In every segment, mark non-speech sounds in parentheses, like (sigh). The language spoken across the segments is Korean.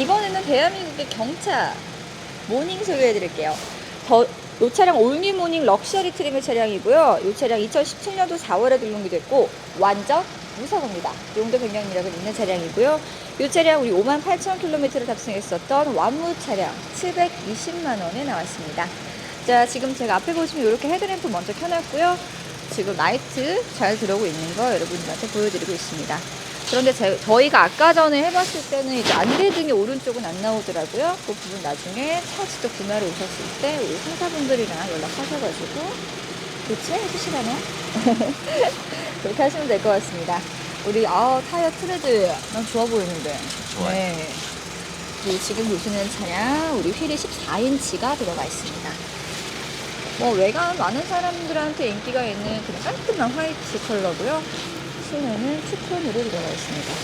이번에는 대한민국의 경차 모닝 소개해드릴게요. 더, 이 차량 올뉴 모닝 럭셔리 트림의 차량이고요. 이 차량 2017년도 4월에 등록이 됐고 완전 무사고입니다. 용도 변경이라고 있는 차량이고요. 이 차량 우리 5만 8천 킬로미터를 탑승했었던 완무 차량 720만 원에 나왔습니다. 자, 지금 제가 앞에 보시면 이렇게 헤드램프 먼저 켜놨고요. 지금 라이트 잘 들어오고 있는 거 여러분들한테 보여드리고 있습니다. 그런데 제- 저희가 아까 전에 해봤을 때는 이제 안대등이 오른쪽은 안 나오더라고요. 그 부분 나중에 차 직접 구매하러 오셨을 때 우리 상사분들이랑 연락하셔가지고 교체해 주시라나요? (laughs) 그렇게 하시면 될 것 같습니다. 우리 아 타이어 트레드 난 좋아 보이는데. 좋아요. 네. 그리고 지금 보시는 차량 우리 휠이 14인치가 들어가 있습니다. 뭐 외관 많은 사람들한테 인기가 있는 그런 깔끔한 화이트 컬러고요. 실내는 투톤으로 들어가 있습니다.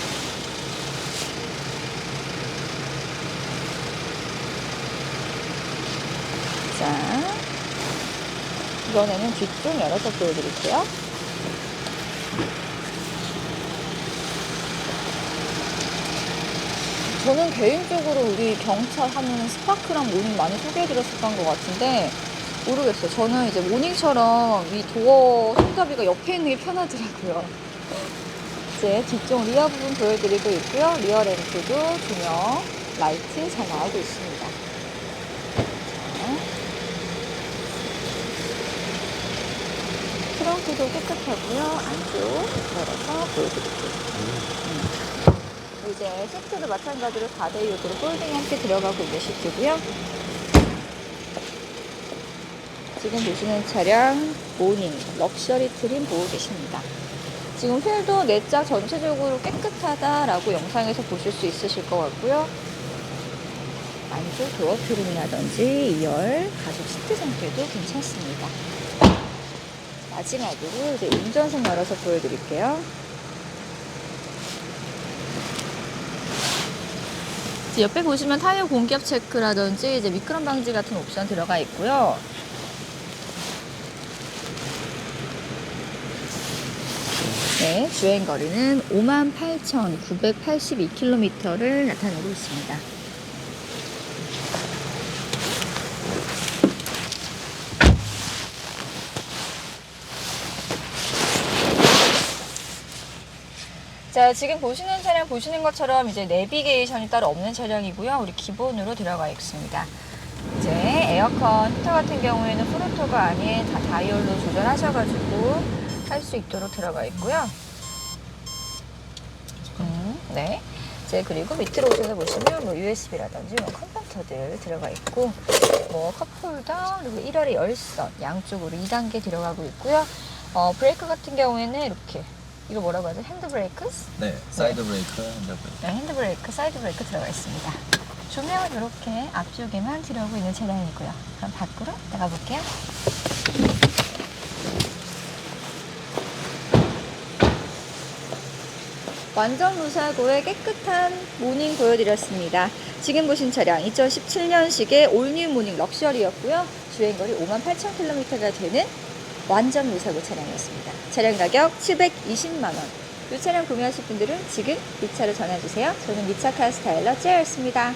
자, 이번에는 뒤쪽 열어서 보여드릴게요. 저는 개인적으로 우리 경찰 하면 스파크랑 모닝 많이 소개해드렸었던 것 같은데 모르겠어요. 저는 이제 모닝처럼 이 도어 손잡이가 옆에 있는 게 편하더라고요. 이제 뒤쪽 리어 부분 보여드리고 있고요. 리어 램프도 조명, 라이트 잘 나오고 있습니다. 자. 트렁크도 깨끗하고요. 안쪽 열어서 보여드릴게요. 음. 이제 시트도 마찬가지로 4대 6으로 폴딩이 함께 들어가고 있는 시트고요. 지금 보시는 차량 모닝 럭셔리 트림 보고 계십니다. 지금 휠도 내짝 전체적으로 깨끗하다라고 영상에서 보실 수 있으실 것 같고요. 안쪽 도어 트림이라든지 2열 가죽 시트 상태도 괜찮습니다. 마지막으로 이제 운전석 열어서 보여드릴게요. 옆에 보시면 타이어 공기압 체크라든지 이제 미끄럼 방지 같은 옵션 들어가 있고요. 네, 주행 거리는 58,982km를 나타내고 있습니다. 자, 지금 보시는 차량 보시는 것처럼 이제 내비게이션이 따로 없는 차량이고요. 우리 기본으로 들어가 있습니다. 이제 에어컨 히터 같은 경우에는 프로토가 아닌 다 다이얼로 조절하셔가지고 할 수 있도록 들어가 있고요. 음, 네. 이제 그리고 밑으로 오셔서 보시면 뭐 USB라든지 뭐 컴퓨터들 들어가 있고 뭐 컵홀더 그리고 1열의 열선 양쪽으로 2단계 들어가고 있고요. 어, 브레이크 같은 경우에는 이렇게 이거 뭐라고 하죠? 핸드 브레이크? 네, 사이드 브레이크, 핸드 브레이크. 네, 핸드 브레이크, 사이드 브레이크 들어가 있습니다. 조명은 이렇게 앞쪽에만 들어오고 있는 차량이고요. 그럼 밖으로 나가 볼게요. 완전 무사고의 깨끗한 모닝 보여드렸습니다. 지금 보신 차량 2017년식의 올뉴 모닝 럭셔리였고요. 주행거리 58,000km가 되는 완전 무사고 차량이었습니다. 차량 가격 720만원. 이 차량 구매하실 분들은 지금 이 차를 전화주세요. 저는 미차카 스타일러 째였습니다.